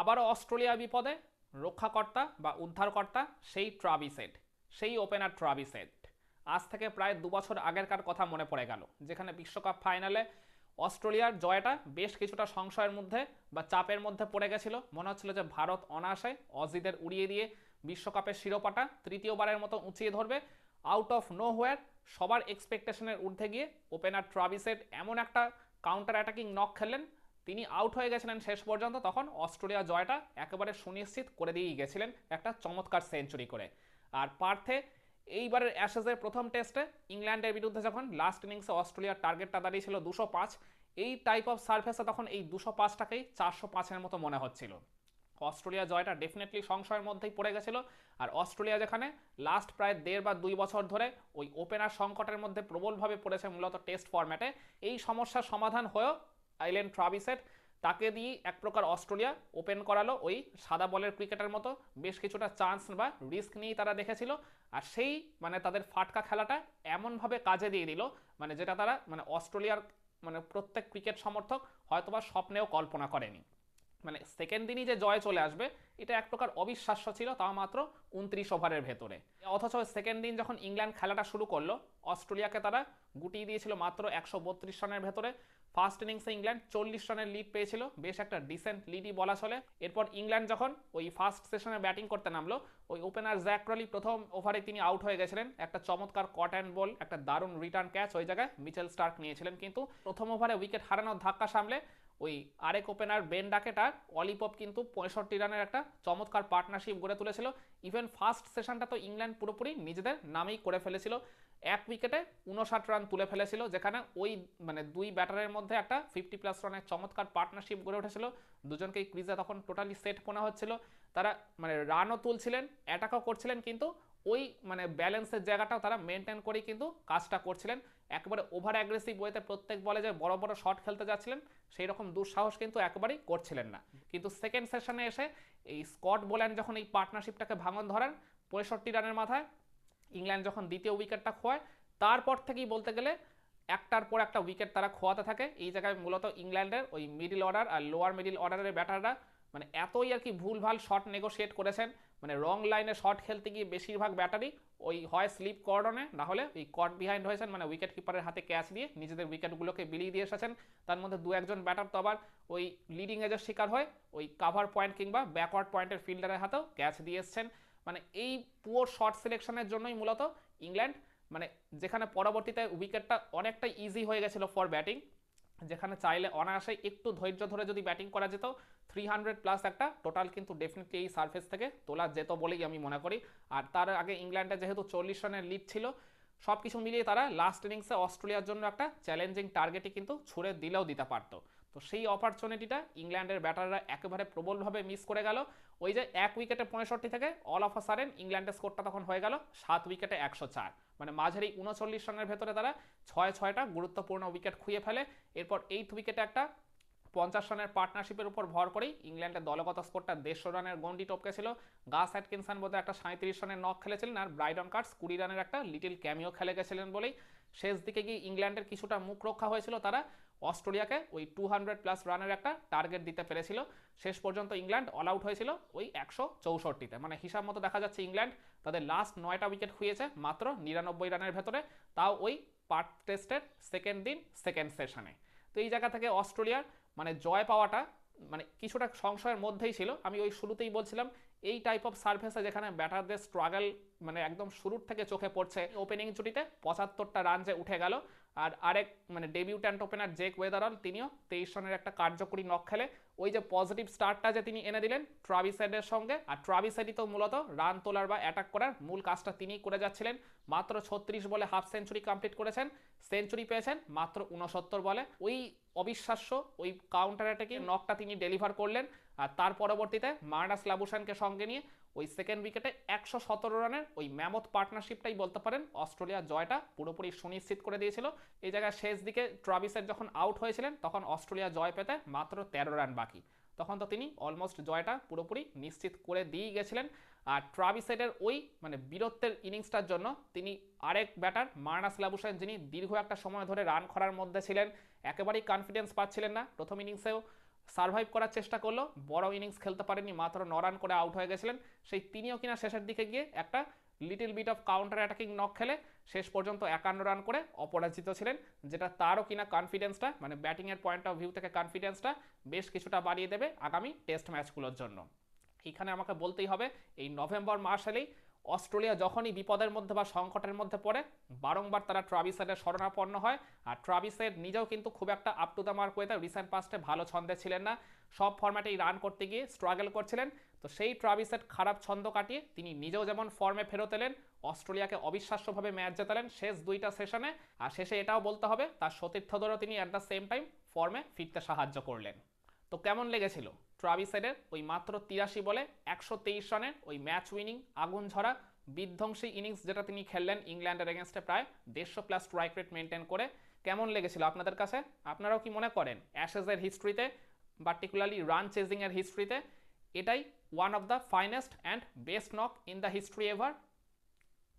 আবারও অস্ট্রেলিয়া বিপদে, রক্ষাকর্তা বা উদ্ধারকর্তা সেই ট্রাভিসেট সেই ওপেনার ট্রাভিসেট আজ থেকে প্রায় দু বছর আগেরকার কথা মনে পড়ে গেল, যেখানে বিশ্বকাপ ফাইনালে অস্ট্রেলিয়ার জয়টা বেশ কিছুটা সংশয়ের মধ্যে বা চাপের মধ্যে পড়ে গেছিল। মনে হচ্ছিল যে ভারত অনায়াসে অজিদের উড়িয়ে দিয়ে বিশ্বকাপের শিরোপাটা তৃতীয়বারের মতো উঁচিয়ে ধরবে। আউট অফ নো হোয়ার সবার এক্সপেকটেশনের ঊর্ধ্বে গিয়ে ওপেনার ট্রাভিসেট এমন একটা কাউন্টার অ্যাটাকিং নক খেললেন। তিনি আউট হয়ে গেছিলেন শেষ পর্যন্ত, তখন অস্ট্রেলিয়া জয়টা একেবারে সুনিশ্চিত করে দিয়েই গেছিলেন একটা চমৎকার সেঞ্চুরি করে। আর পার্থে এইবারের অ্যাশেজের প্রথম টেস্টে ইংল্যান্ডের বিরুদ্ধে যখন লাস্ট ইনিংসে অস্ট্রেলিয়ার টার্গেটটা দাঁড়িয়েছিল দুশো পাঁচ, এই টাইপ অফ সার্ফেসে তখন এই দুশো পাঁচটাকেই চারশো পাঁচের মতো মনে হচ্ছিল। অস্ট্রেলিয়া জয়টা ডেফিনেটলি সংশয়ের মধ্যেই পড়ে গেছিল, আর অস্ট্রেলিয়া যেখানে লাস্ট প্রায় দেড় বা দুই বছর ধরে ওই ওপেনার সংকটের মধ্যে প্রবলভাবে পড়েছে মূলত টেস্ট ফরম্যাটে এই সমস্যার সমাধান হয়েও আইল্যান্ড ট্রাভিসেট তাকে দিয়ে এক প্রকার অস্ট্রেলিয়া ওপেন করালো ওই সাদা বলের ক্রিকেটের মতো। বেশ কিছুটা চান্স বা রিস্ক নিয়েই তারা দেখেছিল। আর সেই মানে তাদের ফাটকা খেলাটা এমনভাবে কাজে দিয়ে দিল মানে যেটা তারা মানে অস্ট্রেলিয়ার মানে প্রত্যেক ক্রিকেট সমর্থক হয়তোবা স্বপ্নেও কল্পনা করেনি। মানে সেকেন্ড দিনই যে জয় চলে আসবে, এটা এক প্রকার অবিশ্বাস্য ছিল তাও মাত্র উনত্রিশ ওভারের ভেতরে। অথচ সেকেন্ড দিন যখন ইংল্যান্ড খেলাটা শুরু করল, অস্ট্রেলিয়াকে তারা গুটিয়ে দিয়েছিল মাত্র একশো বত্রিশ রানের ভেতরে। ফার্স্ট ইনিংসে ইংল্যান্ড চল্লিশ রানের লিড পেয়েছিল, বেশ একটা ডিসেন্ট লিডই বলা চলে। এরপর ইংল্যান্ড যখন ওই ফার্স্ট সেশনে ব্যাটিং করতে নামলো, ওই ওপেনার জ্যাক ক্রলি প্রথম ওভারে তিনি আউট হয়ে গেছিলেন। একটা চমৎকার কট অ্যান্ড বল একটা দারুণ রিটার্ন ক্যাচ ওই জায়গায় মিচেল স্টার্ক নিয়েছিলেন কিন্তু। প্রথম ওভারে উইকেট হারানোর ধাক্কা সামলে ওই আরেক ওপেনার বেন ডাকেটার অলিপপ কিন্তু পঁয়ষট্টি রানের একটা চমৎকার পার্টনারশিপ গড়ে তুলেছিল। ইভেন ফার্স্ট সেশনটা তো ইংল্যান্ড পুরোপুরি নিজেদের নামেই করে ফেলেছিল। এক উইকেটে উনষাট রান তুলে ফেলেছিল, যেখানে ওই মানে দুই ব্যাটারের মধ্যে একটা ফিফটি প্লাস রানের চমৎকার পার্টনারশিপ গড়ে উঠেছিল। দুজনকেই ক্রিজে তখন টোটালি সেট মনে হচ্ছিল। তারা মানে রানও তুলছিলেন অ্যাটাকও করছিলেন, কিন্তু ওই মানে ব্যালেন্সের জায়গাটাও তারা মেনটেন করেই কিন্তু কাজটা করছিলেন। একেবারে ওভার অ্যাগ্রেসিভ ওয়েতে প্রত্যেক বলে যে বড় বড় শট খেলতে যাচ্ছিলেন সেই রকম দুঃসাহস কিন্তু একেবারেই করছিলেন না। কিন্তু সেকেন্ড সেশনে এসে এই স্কট বোল্যান্ড যখন এই পার্টনারশিপটাকে ভাঙন ধরেন, পঁয়ষট্টি রানের মাথায়, ইংল্যান্ড যখন দ্বিতীয় উইকেটটা খোয়ায়, তারপর থেকেই বলতে গেলে একটার পর একটা উইকেট তারা খোয়াতে থাকে। এই জায়গায় মূলত ইংল্যান্ডের ওই মিডিল অর্ডার আর লোয়ার মিডিল অর্ডারের ব্যাটাররা মানে এতই আর কি ভুলভাল শট নেগোশিয়েট করেছেন মানে রং লাইনে শট খেলতে গিয়ে বেশিরভাগ ব্যাটারি ওই হয় স্লিপ কর্ডনে, না হলে ওই কট বিহাইন্ড হয়েছেন মানে উইকেট কিপারের হাতে ক্যাচ দিয়ে নিজেদের উইকেটগুলোকে বিলিয়ে দিয়ে এসেছেন। তার মধ্যে দু একজন ব্যাটার তো আবার ওই লিডিং এজের শিকার হয়ে ওই কাভার পয়েন্ট কিংবা ব্যাকওয়ার্ড পয়েন্টের ফিল্ডারের হাতেও ক্যাচ দিয়ে এসছেন। মানে এই পুয়ার শর্ট সিলেকশনের জন্যই মূলত ইংল্যান্ড মানে যেখানে পরবর্তীতে উইকেটটা অনেকটা ইজি হয়ে গেছিল ফর ব্যাটিং যেখানে চাইলে অনায়াসে একটু ধৈর্য ধরে যদি ব্যাটিং করা যেত থ্রি হান্ড্রেড প্লাস একটা টোটাল কিন্তু ডেফিনেটলি এই সার্ফেস থেকে তোলা যেত বলেই আমি মনে করি। আর তার আগে ইংল্যান্ডে যেহেতু চল্লিশ রানের লিড ছিল সব কিছু মিলিয়ে তারা লাস্ট ইনিংসে অস্ট্রেলিয়ার জন্য একটা চ্যালেঞ্জিং টার্গেটই কিন্তু ছুড়ে দিলেও দিতে পারতো। তো সেই অপরচুনিটিটা ইংল্যান্ডের ব্যাটাররা একেবারে প্রবলভাবে মিস করে গেল। ওই যে এক উইকেটে পঁয়ষট্টি থেকে অল অফ আ সারেন ইংল্যান্ডের স্কোরটা তখন হয়ে গেল সাত উইকেটে একশো চার। মানে মাঝারি উনচল্লিশ রানের ভেতরে তারা ছয় ছয়টা গুরুত্বপূর্ণ উইকেট খুঁয়ে ফেলে। এরপর এইট উইকেটে একটা পঞ্চাশ রানের পার্টনারশিপের উপর ভর করেই ইংল্যান্ডের দলগত স্কোরটা দেড়শো রানের গন্ডি টপকেছিল গাস অ্যাটকিনসন বোধহয় একটা সাঁত্রিশ রানের নখ খেলেছিলেন আর ব্রাইডন কার্ডস কুড়ি রানের একটা লিটিল ক্যামিও খেলে গেছিলেন বলেই শেষ দিকে গিয়ে ইংল্যান্ডের কিছুটা মুখ রক্ষা হয়েছিল তারা। অস্ট্রেলিয়াকে ওই টু হান্ড্রেড প্লাস রানের একটা টার্গেট দিতে পেরেছিল। শেষ পর্যন্ত ইংল্যান্ড অল আউট হয়েছিল ওই একশো চৌষট্টিতে। মানে হিসাব মতো দেখা যাচ্ছে ইংল্যান্ড তাদের লাস্ট নয়টা উইকেট খুঁয়েছে মাত্র নিরানব্বই রানের ভেতরে। তাও ওই পার্ট টেস্টের সেকেন্ড দিন সেকেন্ড সেশনে তো এই জায়গা থেকে অস্ট্রেলিয়ার মানে জয় পাওয়াটা মানে কিছুটা সংশয়ের মধ্যেই ছিল। আমি ওই শুরুতেই বলছিলাম এই টাইপ অফ সার্ভেসে যেখানে ব্যাটারদের স্ট্রাগল মানে একদম শুরুর থেকে চোখে পড়ছে ওপেনিং ছুটিতে পঁচাত্তরটা রান যে উঠে গেল আর আরেক মানে ডেবিউট্যান্ট ওপেনার জেক ওয়েদারল তিনিও তেইশ রানের একটা কার্যকরী নক খেলে। ওই যে পজিটিভ স্টার্টটা যে তিনি এনে দিলেন ট্রাভিসেডের সঙ্গে। আর ট্রাভিসেডই তো মূলত রান তোলার বা অ্যাটাক করার মূল কাজটা তিনিই করে যাচ্ছিলেন। মাত্র ছত্রিশ বলে হাফ সেঞ্চুরি কমপ্লিট করেছেন সেঞ্চুরি পেয়েছেন মাত্র উনসত্তর বলে। ওই অবিশ্বাস্য, ওই কাউন্টার অ্যাটাকে নকটা তিনি ডেলিভার করলেন। আর তার পরবর্তীতে মার্নাস লাবুসানকে সঙ্গে নিয়ে ওই সেকেন্ড উইকেটে একশো সতেরো রানের ওই ম্যামথ পার্টনারশিপটাই বলতে পারেন। অস্ট্রেলিয়া জয়টা পুরোপুরি সুনিশ্চিত করে দিয়েছিল। এই জায়গায় শেষ দিকে ট্রাভিসের যখন আউট হয়েছিলেন, তখন অস্ট্রেলিয়া জয় পেতে মাত্র তেরো রান বাকি। তখন তো তিনি অলমোস্ট জয়টা পুরোপুরি নিশ্চিত করে দিয়েই গেছিলেন। আর ট্রাভিসেটের ওই মানে বীরত্বের ইনিংসটার জন্য তিনি আরেক ব্যাটার মার্নাস লাবুসেন যিনি দীর্ঘ একটা সময় ধরে রান করার মধ্যে ছিলেন। একেবারেই কনফিডেন্স পাচ্ছিলেন না প্রথম ইনিংসেও সার্ভাইভ করার চেষ্টা করল, বড় ইনিংস খেলতে পারেনি, মাত্র ন রান করে আউট হয়ে গেছিলেন। সেই তিনিও কিনা শেষের দিকে গিয়ে একটা little bit of counter attacking knock খেলে, শেষ পর্যন্ত একান্ন রান করে অপরাজিত ছিলেন, যেটা তারও কিনা কনফিডেন্সটা মানে ব্যাটিংয়ের পয়েন্ট অফ ভিউ থেকে কনফিডেন্সটা বেশ কিছুটা বাড়িয়ে দেবে আগামী টেস্ট ম্যাচগুলোর জন্য। এখানে আমাকে বলতেই হবে, এই নভেম্বর মাস এলেই অস্ট্রেলিয়া যখনই বিপদের মধ্যে বা সংকটের মধ্যে পড়ে, বারংবার তারা ট্রাভিসেটের শরণাপন্ন হয়। আর ট্রাভিসেট নিজেও কিন্তু খুব একটা আপ টু দ্য মার্ক ওয়েতে রিসেন্ট পাস্টে ভালো ছন্দে ছিলেন না। সব ফর্ম্যাটেই রান করতে গিয়ে স্ট্রাগল করছিলেন। তো সেই ট্রাভিসেট খারাপ ছন্দ কাটিয়ে তিনি নিজেও যেমন ফর্মে ফেরত এলেন, অস্ট্রেলিয়াকে অবিশ্বাস্যভাবে ম্যাচ জেতালেন শেষ দুইটা সেশনে আর শেষে এটাও বলতে হবে, তার সতীর্থদেরও তিনি অ্যাট দ্য সেম টাইম ফর্মে ফিরতে সাহায্য করলেন। তো কেমন লেগেছিল? ট্রাভিসেডের ওই মাত্র তিরাশি বলে একশো তেইশ রানের ওই ম্যাচ উইনিং, আগুন ঝরা, বিধ্বংসী ইনিংস যেটা তিনি খেললেন ইংল্যান্ডের এগেনস্টে প্রায় দেড়শো প্লাস স্ট্রাইক রেট মেনটেন করে। কেমন লেগেছিল আপনাদের কাছে? আপনারাও কি মনে করেন অ্যাশেজের হিস্ট্রিতে পার্টিকুলারলি রান চেজিংয়ের হিস্ট্রিতে এটাই one of the finest and best knock in the history ever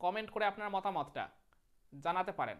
comment করে আপনার মতামতটা জানাতে পারেন।